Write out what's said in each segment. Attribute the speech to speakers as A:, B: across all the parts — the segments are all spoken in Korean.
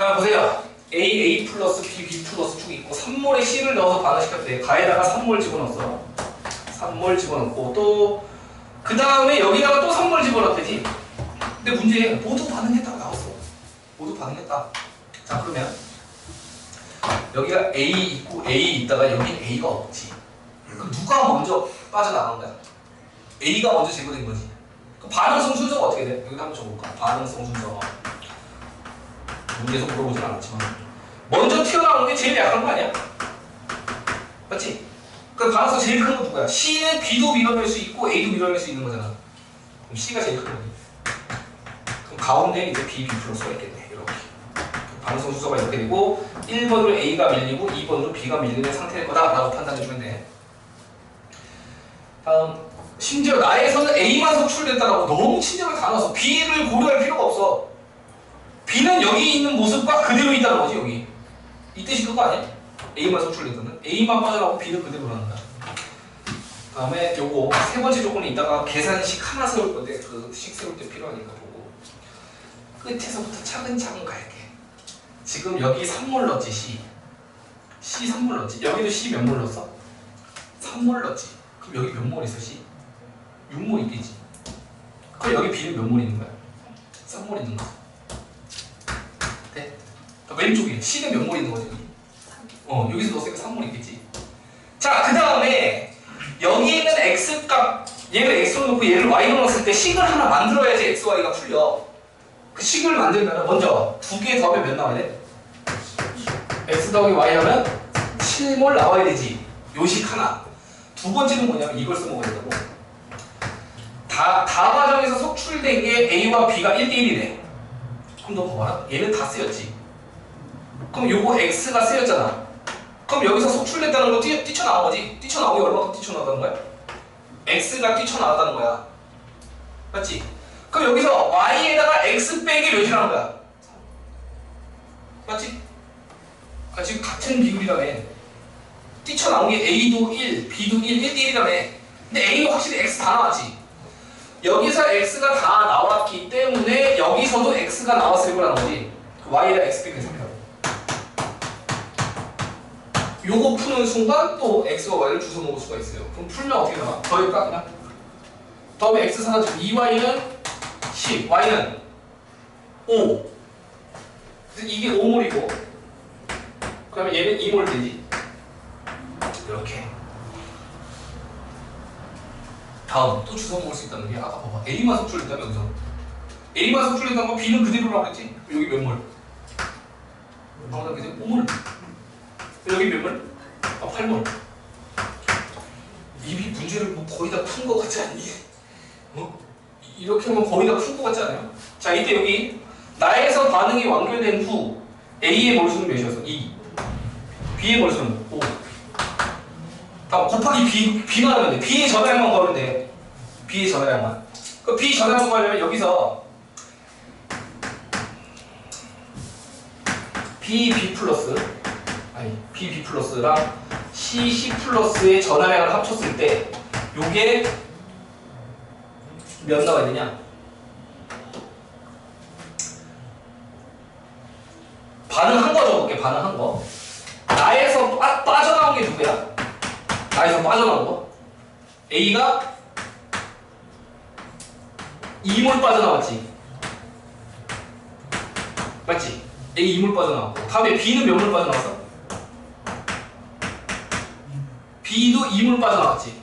A: 자 보세요. A, A 플러스 B, B 플러스 축이 있고 3몰에 C를 넣어서 반응시켰을 때 가에다가 3몰 집어넣었어. 3몰 집어넣고 또 그 다음에 여기다가 또 3몰 집어넣었지. 근데 문제 모두 반응했다고 나왔어. 모두 반응했다. 자 그러면 여기가 A 있고 A 있다가 여긴 A가 없지. 그럼 누가 먼저 빠져나간 거야? A가 먼저 제거된 거지. 그 반응성 순서가 어떻게 돼? 여기 한번 적어볼까? 반응성 순서 가. 문제에서 물어보진 않았지만 먼저 튀어나오는 게 제일 약한 거 아니야? 맞지? 그 반응성 제일 큰거 누구야? C는 B도 밀어낼 수 있고 A도 밀어낼 수 있는 거잖아. 그럼 C가 제일 큰 거지. 그럼 가운데 이제 B, B 플러스가 있겠네. 이렇게. 반응성 순서가 이렇게 되고 1번으로 A가 밀리고 2번으로 B가 밀리는 상태일 거다 라고 판단해 주면 돼. 다음 심지어 나에서는 A만 속출됐다라고 너무 친절하게 다 나와서 B를 고려할 필요가 없어. 여기 있는 모습과 그대로 있다는 거지 여기. 이 뜻이 그거 아니야? A만 속출됐다는 A만 빠져나오고 B는 그대로 나온다. 다음에 요거 세 번째 조건이 있다가 계산식 하나 세울 건데 그 식 세울 때 필요하니까 보고 끝에서부터 차근차근 갈게. 지금 여기 3몰 넣었지 C. C 3몰 넣었지. 여기도 C 몇몰 넣었어? 3몰 넣었지. 그럼 여기 몇몰 있어 C? 6몰 있겠지. 그럼 여기 B는 몇몰 있는 거야? 3몰 있는 거야. 왼쪽에 C는 몇 몰 있는 거지? 어 여기서 넣었으니까 3몰 있겠지. 자 그 다음에 여기 있는 x 값 얘를 x로 놓고 얘를 y로 넣었을 때 식을 하나 만들어야지 x, y가 풀려. 그 식을 만들면 먼저 두 개 더하면 몇 나와야 돼? x 더하기 y 하면 7몰 나와야 되지. 요식 하나. 두 번째는 뭐냐면 이걸 써먹어야 된다고. 다, 다 과정에서 속출된 게 a와 b가 1대1이래. 그럼 너 봐봐라. 얘는 다 쓰였지. 그럼 요거 x가 쓰였잖아. 그럼 여기서 속출됐다는 거 뛰? 뛰쳐나온 게 얼마큼 뛰쳐나왔다는 거야? x가 뛰쳐나왔다는 거야. 맞지? 그럼 여기서 y에다가 x 빼기 몇이라는 거야? 맞지? 아, 지금 같은 비율이라며. 뛰쳐나온 게 a도 1, b도 1, 1대 1이라며. 근데 a가 확실히 x 다 나왔지? 여기서 x가 다 나왔기 때문에 여기서도 x가 나왔을 거라는 거지. y에다 x 빼기 생각하고. 요거 푸는 순간 또 x와 y를 주워 먹을 수가 있어요. 그럼 풀면 어떻게 나와? 더할까 그냥? 더하면 x 사라지고 2y는 10, y는 5. 그래서 이게 5몰이고 그러면 얘는 2몰 되지. 이렇게. 다음 또 주워 먹을 수 있다는 게 아까 봐봐 A만 속출했다면 여기서 A만 속출했다는 거 B는 그대로라고 했지? 여기 몇 몰? 아무나 그지? 5몰. 여기 몇 몰? 아 8몰. 이미 문제를 뭐 거의 다푼거 같지 않니? 어? 이렇게 하면 거의 다푼거 같지 않아요? 자 이때 여기 나에서 반응이 완결된 후 A의 몰수는 몇이었어? 2 B의 몰수는 5 다음 곱하기 B, B만 하면 돼 B의 전화량만 구하면 돼 B의 전화량만 그 B 전화량 구하려면 여기서 B, B 플러스 아니 B, B 플러스랑 C, C 플러스의 전화량을 합쳤을 때 요게 몇 나와야 되냐? 반응한 거 적을게 반응한 거 나에서 빠, 빠져나온 게 누구야? 나에서 빠져나온 거 A가 2몰 빠져나왔지 맞지? A 2몰 빠져나왔고 다음에 B는 몇 몰 빠져나왔어? B도 2몰 빠져나왔지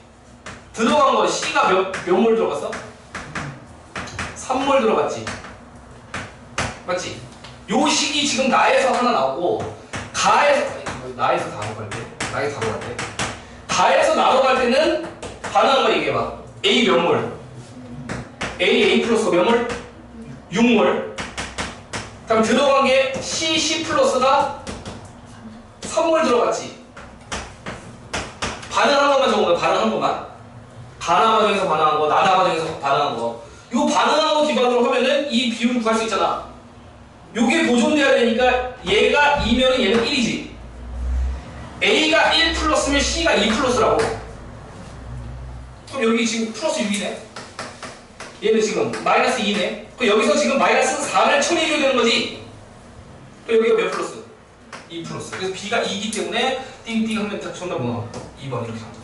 A: 들어간 거 C가 몇, 몇몰 들어갔어? 3몰 들어갔지 맞지? 요 식이 지금 나에서 하나 나오고 가에서 나에서 다 나갈 때 나에서 다 나갈 때 가에서 나로 갈 때는 반응한 거 얘기해봐 A 몇 몰? A A 플러스 몇 몰? 6몰 그럼 들어간 게 C C 플러스가 3몰 들어갔지 반응한 것만 거야 반응한 것만 가나 과정에서 반응한 거 나다 과정에서 반응한 거요 반응한 거 기반으로 하면은 이 비율을 구할 수 있잖아 요게 보존돼야 되니까 얘가 2면은 얘는 1이지. A가 1 플러스면 C가 2 플러스라고. 그럼 여기 지금 플러스 6이네. 얘는 지금 마이너스 2네. 그럼 여기서 지금 마이너스 4를 처리해줘야 되는 거지. 그럼 여기가 몇 플러스? 2 플러스. 그래서 B가 2이기 때문에 띵띵 하면 다 정답 뭐나 2번 이렇게 나온다.